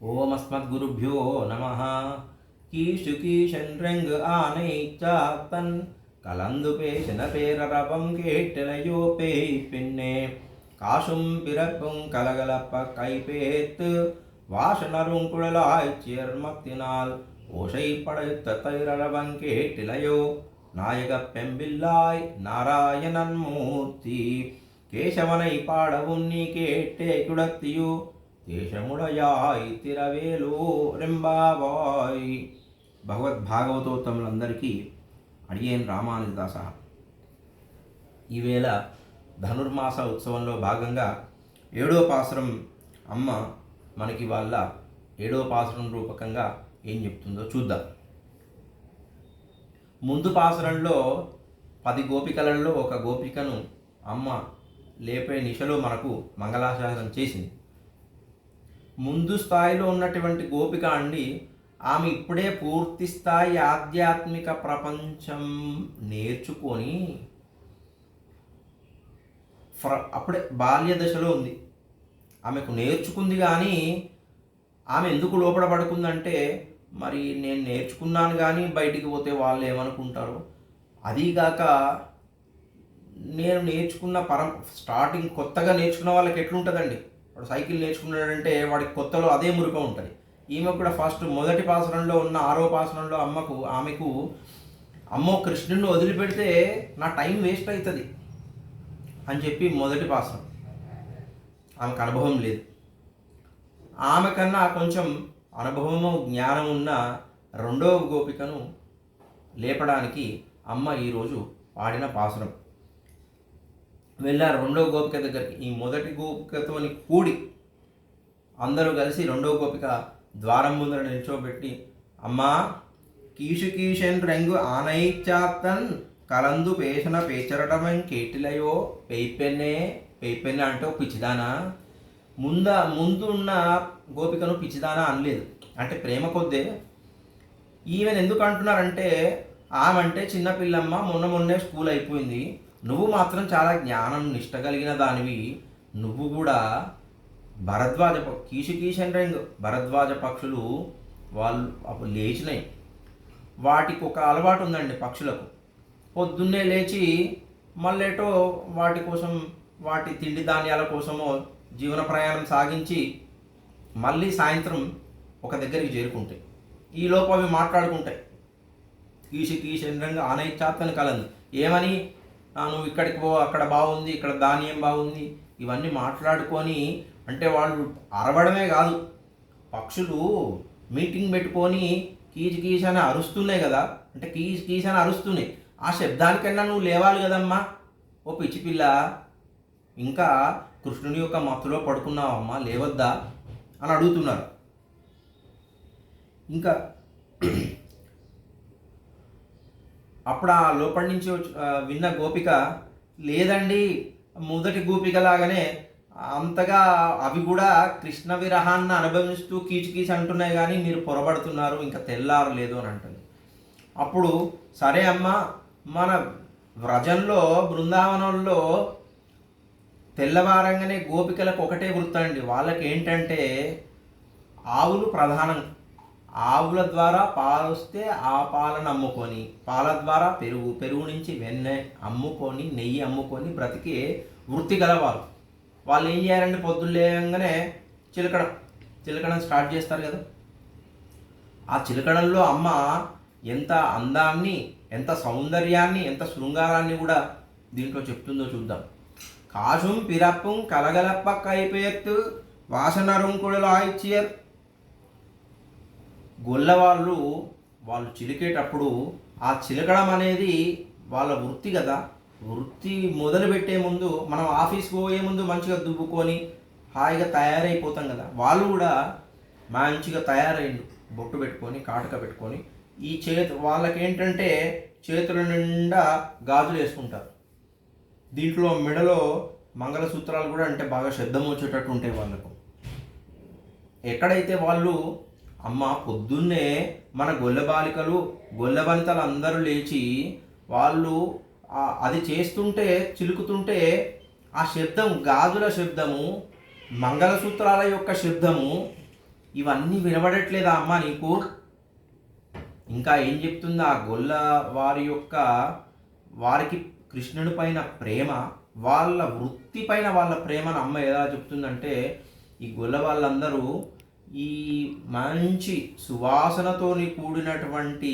ஓம் அஸ்மத் குருபியோ நம கீஷு கீஷன் ரெங்கு ஆனை சாத்தன் கலந்து பேசின பேரரபம் கேட்டனையோ பேய் பின்னே காசும் பிறப்பும் கலகலப்ப கைபேத்து வாசனரும் குழலாய் சேர்மத்தினால் ஓசை படைத்த தைரரவன் கேட்டிலையோ நாயக பெம்பில்லாய் நாராயணன் மூர்த்தி கேசவனை பாடவும் நீ கேட்டே குடத்தியோ దేశముడయాయ్ తిరవేలు రెంబాబాయ్ భగవద్ భాగవతోత్తములందరికీ అడిగేన్ రామానుజదాస. ఈవేళ ధనుర్మాస ఉత్సవంలో భాగంగా ఏడో పాసరం అమ్మ మనకి వాళ్ళ ఏడో పాసరం రూపకంగా ఏం చెప్తుందో చూద్దాం. ముందు పాసరంలో పది గోపికలలో ఒక గోపికను అమ్మ లేపే నిశలో మనకు మంగళాశాసనం చేసింది. ముందు స్థాయిలో ఉన్నటువంటి గోపిక అండి ఆమె ఇప్పుడే పూర్తి స్థాయి ఆధ్యాత్మిక ప్రపంచం నేర్చుకొని ఫ్ర అప్పుడే బాల్య దశలో ఉంది. ఆమెకు నేర్చుకుంది కానీ ఆమె ఎందుకు లోపల పడుకుందంటే మరి నేను నేర్చుకున్నాను కానీ బయటికి పోతే వాళ్ళు ఏమనుకుంటారు? అదీగాక నేను నేర్చుకున్న పరం స్టార్టింగ్ కొత్తగా నేర్చుకున్న వాళ్ళకి ఎట్లుంటుందండి? వాడు సైకిల్ నేర్చుకున్నాడంటే వాడికి కొత్తలో అదే మురికం ఉంటుంది. ఈమె కూడా ఫస్ట్ మొదటి పాసనంలో ఉన్న ఆరో పాసనంలో అమ్మకు ఆమెకు అమ్మో కృష్ణుడిని వదిలిపెడితే నా టైం వేస్ట్ అవుతుంది అని చెప్పి మొదటి పాసనం ఆమెకు అనుభవం లేదు. ఆమె కన్నా కొంచెం అనుభవము జ్ఞానం ఉన్న రెండవ గోపికను లేపడానికి అమ్మ ఈరోజు పాడిన పాసురం వెళ్ళారు రెండవ గోపిక దగ్గరికి. ఈ మొదటి గోపికతోని కూడి అందరూ కలిసి రెండవ గోపిక ద్వారం ముందర నిల్చోబెట్టి అమ్మా కీషు కీషన్ రంగు ఆనైచాత్తన్ కలందు పేషణ పేచరటం కేటిలయో పెయిపెన్నే పెయిపెన్నే అంటే పిచ్చిదానా? ముంద ముందు ఉన్న గోపికను పిచ్చిదానా అనలేదు. అంటే ప్రేమ కొద్దే. ఈమెను ఎందుకు అంటున్నారంటే ఆమె అంటే చిన్నపిల్లమ్మ మొన్న మొన్నే స్కూల్ అయిపోయింది నువ్వు మాత్రం చాలా జ్ఞానం నిష్ట కలిగిన దానివి. నువ్వు కూడా భరద్వాజ ప- కీసు కీషన్ రంగ్. భరద్వాజ పక్షులు వాళ్ళు అప్పుడు లేచినాయి. వాటికి ఒక అలవాటు ఉందండి పక్షులకు. పొద్దున్నే లేచి మళ్ళేటో వాటి కోసం వాటి తిండి ధాన్యాల కోసమో జీవన ప్రయాణం సాగించి మళ్ళీ సాయంత్రం ఒక దగ్గరికి చేరుకుంటాయి. ఈలోపు అవి మాట్లాడుకుంటాయి. కీసి కీషండ్రంగా చాతను కలంది. ఏమని? నువ్వు ఇక్కడికి పో అక్కడ బాగుంది ఇక్కడ ధాన్యం బాగుంది. ఇవన్నీ మాట్లాడుకొని అంటే వాళ్ళు అరవడమే కాదు పక్షులు మీటింగ్ పెట్టుకొని కీచు కీచు అని అరుస్తున్నాయి కదా. అంటే కీచు కీచు అని అరుస్తున్నాయి. ఆ శబ్దానికన్నా నువ్వు లేవాలి కదమ్మా ఓ పిచ్చి పిల్ల. ఇంకా కృష్ణుని యొక్క మత్తులో పడుకున్నావమ్మా లేవద్దా? అని అడుగుతున్నారు. ఇంకా అప్పుడు ఆ లోపల నుంచి వచ్చి- విన్న గోపిక లేదండి మొదటి గోపిక లాగానే అంతగా అవి కూడా కృష్ణ విరహాన్ని అనుభవిస్తూ కీచుకీచి అంటున్నాయి కానీ మీరు పొరబడుతున్నారు ఇంకా తెల్లారు లేదు అని అంటుంది. అప్పుడు సరే అమ్మా మన వ్రజంలో బృందావనంలో తెల్లవారంగానే గోపికలకు ఒకటే వృత్తండి వాళ్ళకి ఏంటంటే ఆవులు ప్రధానం ఆవుల ద్వారా పాలు వస్తే ఆ పాలను అమ్ముకొని పాల ద్వారా పెరుగు పెరుగు నుంచి వెన్నె అమ్ముకొని నెయ్యి అమ్ముకొని బ్రతికి వృత్తి గలవారు. వాళ్ళు ఏం చేయాలంటే పొద్దున్న లేవగానే చిలకడం చిలకడం స్టార్ట్ చేస్తారు కదా. ఆ చిలకడంలో అమ్మ ఎంత అందాన్ని ఎంత సౌందర్యాన్ని ఎంత శృంగారాన్ని కూడా దీంట్లో చెప్తుందో చూద్దాం. కాశం పిరప్పుం కలగలప్ప కైపేత్తు వాసనరుం కుడలాయిచ్చియర్ గొల్లవాళ్ళు వాళ్ళు చిలికేటప్పుడు ఆ చిలకడం అనేది వాళ్ళ వృత్తి కదా. వృత్తి మొదలుపెట్టే ముందు మనం ఆఫీస్కి పోయే ముందు మంచిగా దువ్వుకొని హాయిగా తయారైపోతాం కదా. వాళ్ళు కూడా మంచిగా తయారైండు బొట్టు పెట్టుకొని కాటక పెట్టుకొని. ఈ చేతు వాళ్ళకేంటంటే చేతుల నిండా గాజులు వేసుకుంటారు. దీంట్లో మెడలో మంగళసూత్రాలు కూడా అంటే బాగా శబ్దం వచ్చేటట్టు ఉంటాయి వాళ్ళకు. ఎక్కడైతే వాళ్ళు అమ్మ పొద్దున్నే మన గొల్ల బాలికలు గొల్ల అందరూ లేచి వాళ్ళు అది చేస్తుంటే చిలుకుతుంటే ఆ శబ్దం గాజుల శబ్దము మంగళసూత్రాల యొక్క శబ్దము ఇవన్నీ వినబడట్లేదా అమ్మ నీకు? ఇంకా ఏం చెప్తుంది ఆ గొల్ల వారి యొక్క వారికి కృష్ణుడి పైన ప్రేమ వాళ్ళ వృత్తి పైన వాళ్ళ ప్రేమను అమ్మ ఎలా చెప్తుందంటే ఈ గొల్ల వాళ్ళందరూ ఈ మంచి సువాసనతోని కూడినటువంటి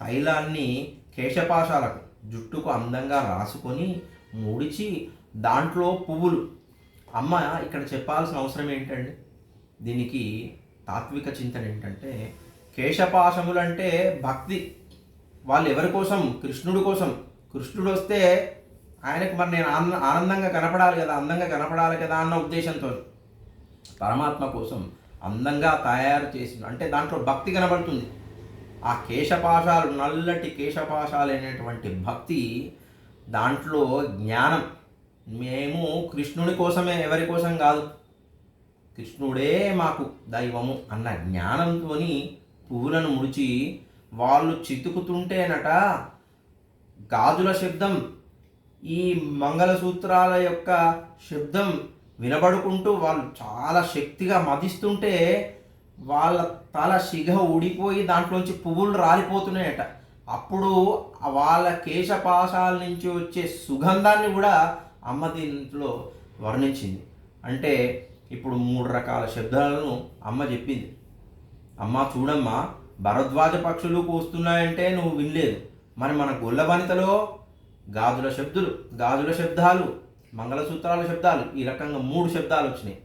తైలాన్ని కేశపాశాలకు జుట్టుకు అందంగా రాసుకొని ముడిచి దాంట్లో పువ్వులు. అమ్మ ఇక్కడ చెప్పాల్సిన అవసరం ఏంటండి? దీనికి తాత్విక చింతన ఏంటంటే కేశపాశములంటే భక్తి. వాళ్ళు ఎవరి కోసం? కృష్ణుడి కోసం. కృష్ణుడు వస్తే ఆయనకు మరి నేను ఆనందంగా కనపడాలి కదా అందంగా కనపడాలి కదా అన్న ఉద్దేశంతో పరమాత్మ కోసం అందంగా తయారు చేసిన అంటే దాంట్లో భక్తి కనబడుతుంది. ఆ కేశపాశాలు నల్లటి కేశపాశాలు అనేటువంటి భక్తి దాంట్లో జ్ఞానం. మేము కృష్ణుడి కోసమే ఎవరి కోసం కాదు. కృష్ణుడే మాకు దైవము అన్న జ్ఞానంతో పువ్వులను ముడిచి వాళ్ళు చితుకుతుంటేనట గాజుల శబ్దం ఈ మంగళసూత్రాల యొక్క శబ్దం వినబడుకుంటూ వాళ్ళు చాలా శక్తిగా మదిస్తుంటే వాళ్ళ తల సిగ ఊడిపోయి దాంట్లోంచి పువ్వులు రాలిపోతున్నాయట. అప్పుడు వాళ్ళ కేశపాశాల నుంచి వచ్చే సుగంధాన్ని కూడా అమ్మ దీంట్లో వర్ణించింది. అంటే ఇప్పుడు మూడు రకాల శబ్దాలను అమ్మ చెప్పింది. అమ్మ చూడమ్మా భరద్వాజ పక్షులు కూస్తున్నాయంటే నువ్వు వినలేదు. మరి మన గొల్ల వనితలో గాజుల శబ్దులు గాజుల శబ్దాలు మంగళసూత్రాల శబ్దాలు. ఈ రకంగా మూడు శబ్దాలు వచ్చినాయి.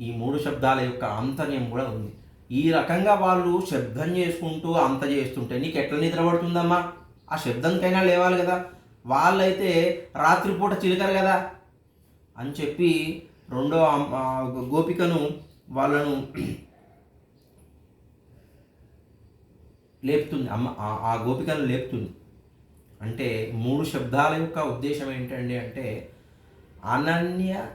ఈ మూడు శబ్దాల యొక్క ఆంతర్యం కూడా ఉంది. ఈ రకంగా వాళ్ళు శబ్దం చేసుకుంటూ అంత చేస్తుంటే నీకు ఎట్లా నిద్రపడుతుందమ్మా ఆ శబ్దంకైనా లేవాలి కదా. వాళ్ళైతే రాత్రిపూట చిలకరు కదా. అని చెప్పి రెండో గోపికను వాళ్ళను లేపుతుంది. అమ్మ ఆ- ఆ గోపికను లేపుతుంది. అంటే మూడు శబ్దాల యొక్క ఉద్దేశం ఏంటండి అంటే అనన్య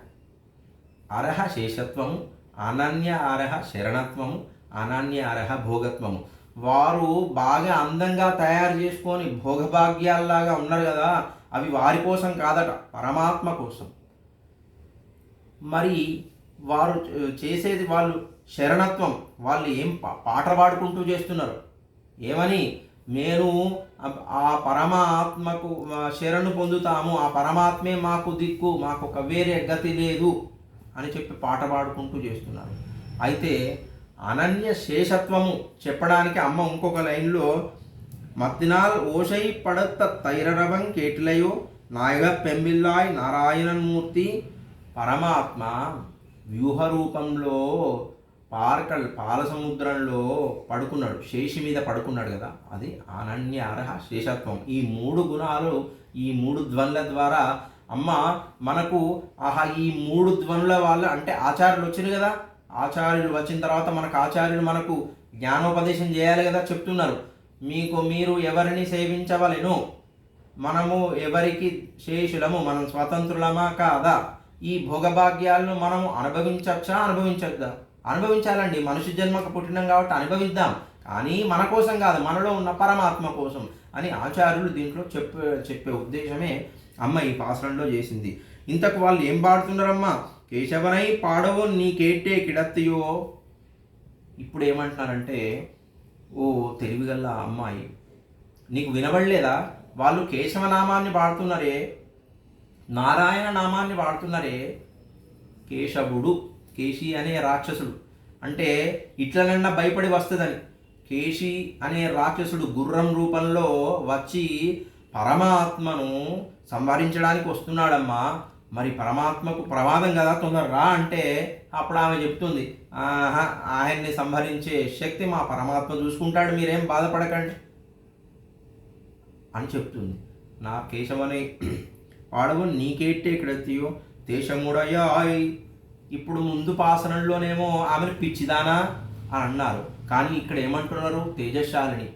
అర్హ శేషత్వము అనన్య అర్హ శరణత్వము అనన్య అర్హ భోగత్వము. వారు బాగా అందంగా తయారు చేసుకొని భోగభాగ్యాల్లాగా ఉన్నారు కదా అవి వారి కోసం కాదట పరమాత్మ కోసం. మరి వారు చేసేది వాళ్ళు శరణత్వం వాళ్ళు ఏం పా- పాట పాడుకుంటూ చేస్తున్నారు? ఏమని? నేను ఆ- పరమాత్మకు శరణు పొందుతాము. ఆ పరమాత్మే మాకు దిక్కు మాకు ఒక వేరే గతి లేదు అని చెప్పి పాట పాడుకుంటూ చేస్తున్నారు. అయితే అనన్య శేషత్వము చెప్పడానికి అమ్మ ఇంకొక లైన్లో మత్తినాల్ ఓషై పడత్త తైరరవం కేటిలయో నాయగ పెంబిల్లాయ్ నారాయణమూర్తి పరమాత్మ వ్యూహ రూపంలో పార్కల్ పాల సముద్రంలో పడుకున్నాడు శేషి మీద పడుకున్నాడు కదా అది అనన్య అర్హ శేషత్వం. ఈ మూడు గుణాలు ఈ మూడు ధ్వనుల ద్వారా అమ్మ మనకు ఆహా ఈ మూడు ధ్వనుల వాళ్ళ అంటే ఆచార్యులు వచ్చింది కదా ఆచార్యులు వచ్చిన తర్వాత మనకు ఆచార్యులు మనకు జ్ఞానోపదేశం చేయాలి కదా చెప్తున్నారు. మీకు మీరు ఎవరిని సేవించవలెను? మనము ఎవరికి శేషులము? మనం స్వతంత్రులమా కాదా? ఈ భోగభాగ్యాలను మనము అనుభవించచ్చా అనుభవించద్దా అనుభవించాలండి. మనుష్య జన్మకు పుట్టినాం కాబట్టి అనుభవిద్దాం. కానీ మన కోసం కాదు మనలో ఉన్న పరమాత్మ కోసం అని ఆచార్యులు దీంట్లో చెప్పే చెప్పే ఉద్దేశమే అమ్మ ఈ పాసరంలో చేసింది. ఇంతకు వాళ్ళు ఏం పాడుతున్నారమ్మా? కేశవనై పాడవో నీకేటే కిడత్తియో. ఇప్పుడు ఏమంటున్నారంటే ఓ తెలివిగల్ల అమ్మాయి నీకు వినబడలేదా? వాళ్ళు కేశవనామాన్ని పాడుతున్నారే నారాయణ నామాన్ని వాడుతున్నారే కేశవుడు. కేశి అనే రాక్షసుడు. అంటే ఇట్లనన్నా భయపడి వస్తుందని. కేశి అనే రాక్షసుడు గుర్రం రూపంలో వచ్చి పరమాత్మను సంహరించడానికి వస్తున్నాడమ్మా. మరి పరమాత్మకు ప్రమాదం కదా తొందర రా అంటే అప్పుడు ఆమె చెప్తుంది. ఆహా ఆయన్ని సంహరించే శక్తి మా పరమాత్మ చూసుకుంటాడు మీరేం బాధపడకండి అని చెప్తుంది. నా కేశమనే వాడవు నీకేట్టే కిడతియో దేశముడయాయ్ ఇప్పుడు ముందు పాసనంలోనేమో ఆమెను పిచ్చిదానా అని అన్నారు. కానీ ఇక్కడ ఏమంటున్నారు? తేజశాలిని.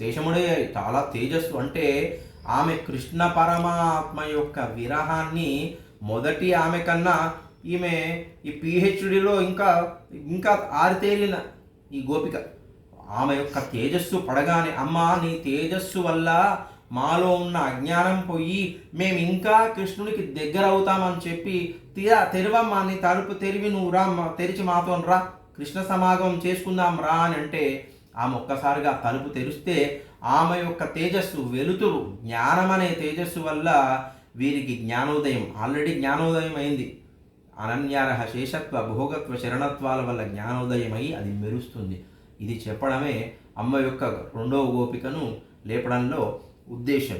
తేజముడే చాలా తేజస్సు. అంటే ఆమె కృష్ణ పరమాత్మ యొక్క విరహాన్ని మొదటి ఆమె కన్నా ఈమె ఈ పిహెచ్డిలో ఇంకా ఇంకా ఆరితేరిన ఈ గోపిక. ఆమె యొక్క తేజస్సు పడగానే అమ్మా నీ తేజస్సు వల్ల మాలో ఉన్న అజ్ఞానం పోయి మేము ఇంకా కృష్ణునికి దగ్గర అవుతామని చెప్పి తీరా తెరవమ్మా నీ తలుపు తెరివి నువ్వు రా మా- తెరిచి మాతో రా. కృష్ణ సమాగమం చేసుకుందాం రా అని అంటే ఆమె ఒక్కసారిగా తలుపు తెరిస్తే ఆమె యొక్క తేజస్సు వెలుతురు. జ్ఞానం అనే తేజస్సు వల్ల వీరికి జ్ఞానోదయం ఆల్రెడీ జ్ఞానోదయం అయింది. అనన్యారహ శేషత్వ భోగత్వ శరణత్వాల వల్ల జ్ఞానోదయం అది మెరుస్తుంది. ఇది చెప్పడమే అమ్మ యొక్క రెండవ గోపికను లేపడంలో ఉద్దేశం.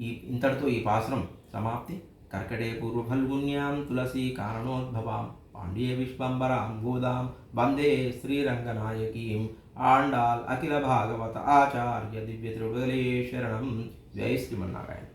ఈ ఇంతటితో ఈ పాసనం సమాప్తి. కర్కటే పూర్వఫల్గుణ్యాం తులసీ కారణోద్భవాం పాండ్యే విశ్వంబరాం గోదాం వందే శ్రీరంగనాయకీం ఆండాల్ అఖిల భాగవత ఆచార్య దివ్య త్రివలే శరణం. జై శ్రీమన్నారాయణ.